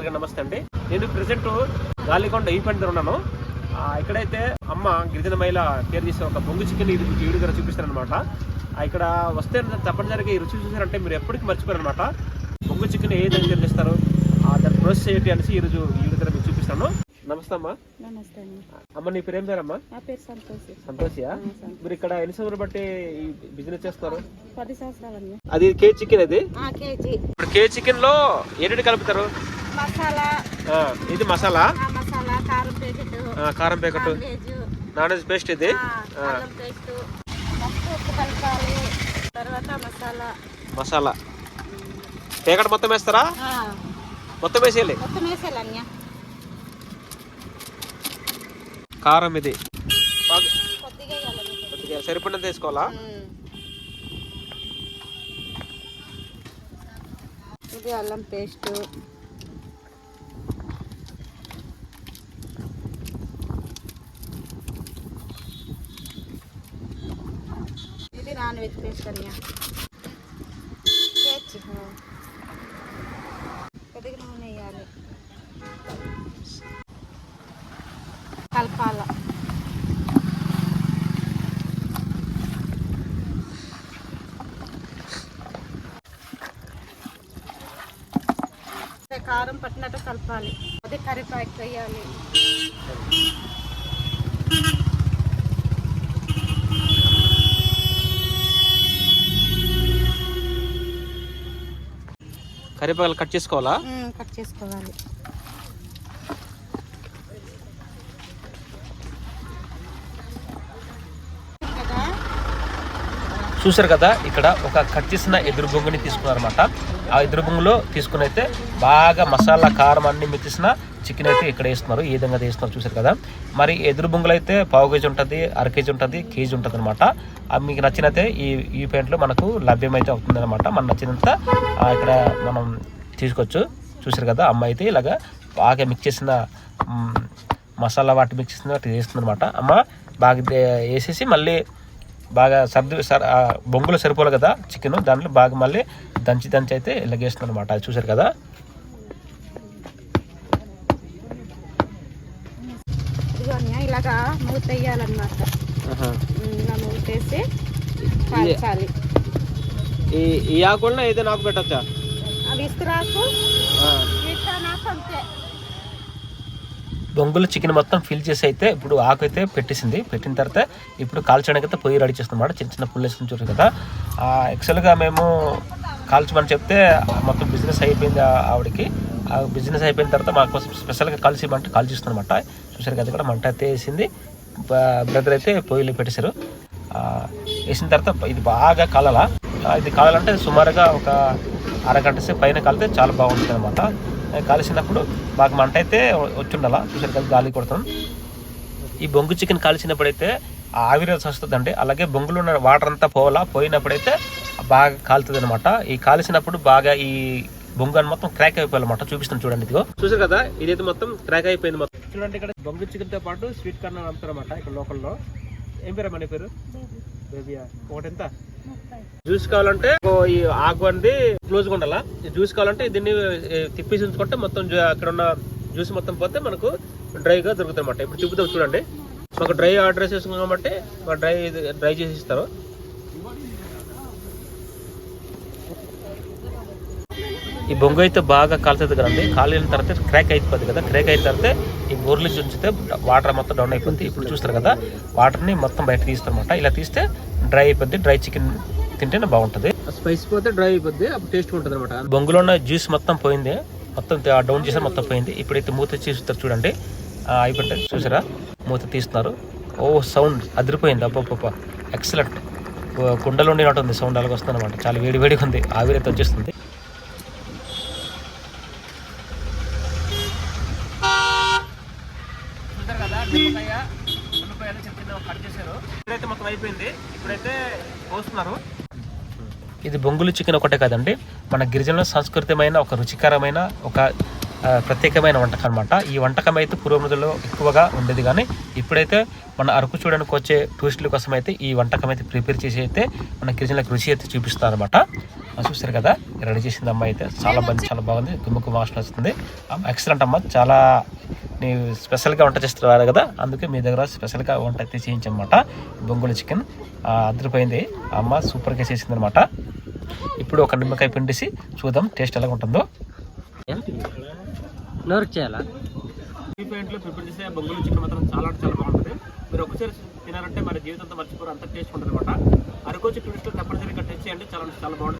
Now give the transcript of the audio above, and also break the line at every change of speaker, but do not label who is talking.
అందరికీ నమస్తే అండి. నేను ప్రెసెంట్ గాలికొండ ఈ పంట ఉన్నాను. ఇక్కడైతే అమ్మ గిరిజన మహిళ కేర్ చేసే ఒక బొంగు చికెన్ ఇది ఈ వీడియో చూపిస్తాను అనమాట ఇక్కడ వస్తే తప్పనిసరిగా ఈ రుచి చూసారంటే మీరు ఎప్పటికీ మర్చిపోయారు అనమాట బొంగు చికెన్ ఏ విధంగా చేస్తారు ఆ, దాని ప్రాసెస్ ఏంటి అనేసి ఈ రోజు ఈ వీడియో మీకు చూపిస్తాను. నమస్తే అమ్మా.
నమస్తే
అమ్మ నీ పేరు ఏం పేరమ్మా?
నా పేరు సంతోషి.
సంతోషియా. మీరు ఇక్కడ ఎన్ని సంవత్సరాలు బట్టి ఈ బిజినెస్ చేస్తారు?
పది సంవత్సరాలండి
అది కేజీ చికెన్ అది?
కేజీ.
ఇప్పుడు కేజీ చికెన్లో ఏంటి కలుపుతారు?
మసాలా.
ఇది మసాలా?
కారం ప్యాకెట్
ఆ, కారం packet
veg
non veg paste ఇది?
అల్లం పేస్ట్. ఫస్ట్ ఉప్పు కలపాలి. తర్వాత మసాలా.
మసాలా. ప్యాకెట్ మొత్తం వేస్తారా? మొత్తం వేసేయాలి?
మొత్తం
కారం ఇది.
కొద్దిగా
సరిపడినంత వేసుకోవాలా?
ఇది అల్లం పేస్ట్. ఇది నాన్ వెజ్ చేర్చి, ఆ. నూనె వేయాలి. కలపాల. అదే కారం పట్టినట్టు కలపాలి. అదే కరివేపాకు వేయాలి.
కరివేపాకులు కట్ చేసుకోవాలా?
కట్ చేసుకోవాలి. కదా
చూసారు కదా ఇక్కడ ఒక కట్ చేసిన ఎదురు బొంగుని తీసుకున్నారన్నమాట. ఆ ఎదురు బొంగులో తీసుకుని అయితే బాగా మసాలా కారం అన్ని మిక్కిసిన చికెన్ అయితే ఇక్కడ వేస్తున్నారు ఈ విధంగా వేస్తున్నారు చూసారు కదా. మరి ఎదురు బొంగులు అయితే పావు కేజీ ఉంటుంది అర కేజీ ఉంటుంది కేజీ ఉంటుంది అనమాట మీకు నచ్చినైతే ఈ ఈ పెయింట్లో మనకు లభ్యమైతే అవుతుంది అనమాట మన నచ్చినంత ఇక్కడ మనం తీసుకోవచ్చు. చూసారు కదా అమ్మ అయితే ఇలాగా బాగా మిక్స్ చేసిన మసాలా వాటి మిక్స్ చేసిన వాటి వేస్తుంది అనమాట అమ్మ బాగా వేసేసి మళ్ళీ బాగా సర్ది సర్ బొంగులు సరిపోలే కదా చికెన్ దాంట్లో బాగా మళ్ళీ దంచి దంచి అయితే ఇలాగేస్తుంది అనమాట అది చూసారు కదా
ఇదిగో అన్నయ్య, ఇలాగా మూత వేయాలన్నమాట ఇలా మూతేసి కాల్చాలి.
ఈ ఈ ఆకులను ఏదైనా ఆకు పెట్టచ్చా?
అవి అంతే.
బొంగులు చికెన్ మొత్తం ఫిల్ చేసి అయితే ఇప్పుడు ఆకు అయితే పెట్టేసింది. పెట్టిన తర్వాత ఇప్పుడు కాల్చడానికి అయితే పొయ్యి రెడీ చేస్తున్నమాట చిన్న చిన్న పుల్లు వేసుకుని చూసారు కదా. ఆ, యాక్చువల్గా మేము కాల్చమని చెప్తే మొత్తం బిజినెస్ అయిపోయింది ఆ- ఆవిడకి. ఆ బిజినెస్ అయిపోయిన తర్వాత మా కోసం స్పెషల్గా కాల్చి ఇవ్వమంటే కాల్చిస్తున్నమాట చూసారు కదా కూడా మంట అయితే వేసింది బ్రదర్ అయితే పొయ్యిలో పెట్టేశారు. వేసిన తర్వాత ఇది బాగా కాలాలా. ఇది కాలాలంటే సుమారుగా ఒక అరగంట సేపు పైన కాలితే చాలా బాగుంటుంది అనమాట కాల్చినప్పుడు బాగా మంట అయితే వచ్చి ఉండాలా చూసారు కదా గాలి కొడతాం ఈ బొంగు చికెన్ కాల్చినప్పుడైతే అయితే ఆవిరి వస్తుంది అండి అలాగే బొంగులో ఉన్న వాటర్ అంతా పోవాలా. పోయినప్పుడైతే బాగా కాలుతుంది అనమాట ఈ కాల్చినప్పుడు బాగా ఈ బొంగు అని మొత్తం క్రాక్ అయిపోయాలన్నమాట చూపిస్తాను చూడండి ఇదిగో. చూసారు కదా? ఇదైతే మొత్తం క్రాక్ అయిపోయింది మొత్తం. చూడండి ఇక్కడ బొంగు చికెన్తో పాటు స్వీట్ కార్న్ అమ్ముతారన్నమాట ఇక్కడ లోకల్లో. ఏం పేరు మన పేరు? బేబీయా ఒకటి ఎంత? జ్యూస్ కావాలంటే ఈ ఆకు అనేది క్లోజ్గా ఉండాలా? జ్యూస్ కావాలంటే దీన్ని తిప్పేసి ఉంచుకుంటే మొత్తం అక్కడ ఉన్న జ్యూస్ మొత్తం పోతే మనకు డ్రైగా దొరుకుతుంది అనమాట ఇప్పుడు తిప్పుతాం చూడండి. మాకు డ్రై ఆర్డర్ చేసుకున్నాం కాబట్టి డ్రై డ్రై చేసి ఇస్తారు. ఈ బొంగు అయితే బాగా కాలుతుంది కదండి. కాలిన తర్వాత క్రాక్ అయిపోతుంది కదా. క్రాక్ అయిన తర్వాత ఈ బోర్లు నుంచి ఉంచితే వాటర్ మొత్తం డౌన్ అయిపోతుంది ఇప్పుడు చూస్తారు కదా వాటర్ని మొత్తం బయట తీస్తారన్నమాట ఇలా తీస్తే డ్రై అయిపోద్ది. డ్రై చికెన్ తింటేనే బాగుంటుంది. స్పైస్ పోతే డ్రై అయిపోద్ది. అప్పుడు టేస్ట్ ఉంటుంది అనమాట బొంగులో ఉన్న జ్యూస్ మొత్తం పోయింది. మొత్తం డౌన్ చేసి మొత్తం పోయింది. ఇప్పుడైతే మూత చూస్తారు చూడండి. ఆ, అయిపోయింది చూసారా? మూత తీస్తున్నారు. ఓ సౌండ్ అదిరిపోయింది. అబ్బబ్బబ్బ. ఎక్సలెంట్ కుండలో ఉండినట్టు ఉంది సౌండ్ అలాగ వస్తుంది అనమాట చాలా వేడి వేడిగా ఉంది. ఆవిరైతే వచ్చేస్తుంది. ఇప్పుడైతే మొత్తం అయిపోయింది. ఇప్పుడైతే పోస్తున్నారు. ఇది బొంగులు చికెన్ ఒకటే కదండి. మన గిరిజనుల సంస్కృతమైన ఒక రుచికరమైన ఒక ప్రత్యేకమైన వంటకం అనమాట ఈ వంటకం అయితే పూర్వములలో ఎక్కువగా ఉండేది కానీ ఇప్పుడైతే మన అరకు చూడడానికి వచ్చే టూరిస్టుల కోసం అయితే ఈ వంటకం అయితే ప్రిపేర్ చేసి అయితే మన గిరిజనులకు రుచి అయితే చూపిస్తారు అనమాట చూస్తారు కదా? రెడీ చేసింది అమ్మ అయితే చాలా బాగుంది చాలా బాగుంది. గుమ్మకు వాసన వస్తుంది. ఎక్సలెంట్ అమ్మ. చాలా నీవు స్పెషల్గా వంట చేస్తున్నారు కదా అందుకే మీ దగ్గర స్పెషల్గా వంట అయితే చేయించమాట బొంగులు చికెన్ అదిరిపోయింది. ఆ అమ్మ సూపర్గా చేసింది అనమాట ఇప్పుడు ఒక నిమ్మకాయ పిండిసి చూద్దాం టేస్ట్ ఎలా ఉంటుందో.
నోరుకు చేయాలా?
ఈ పాయింట్లో ప్రిపేర్ చేసే బొంగులు చికెన్ మాత్రం చాలా అంటే చాలా బాగుంటుంది. మీరు ఒకసారి తినారంటే మరి జీవితంతో మర్చిపోరు అంత టేస్ట్ ఉంటుంది అనమాట అరకు చికెన్ టెస్ట్ తప్పనిసరిగా టేస్ట్ చేయండి చాలా అంటే చాలా బాగుంటుంది.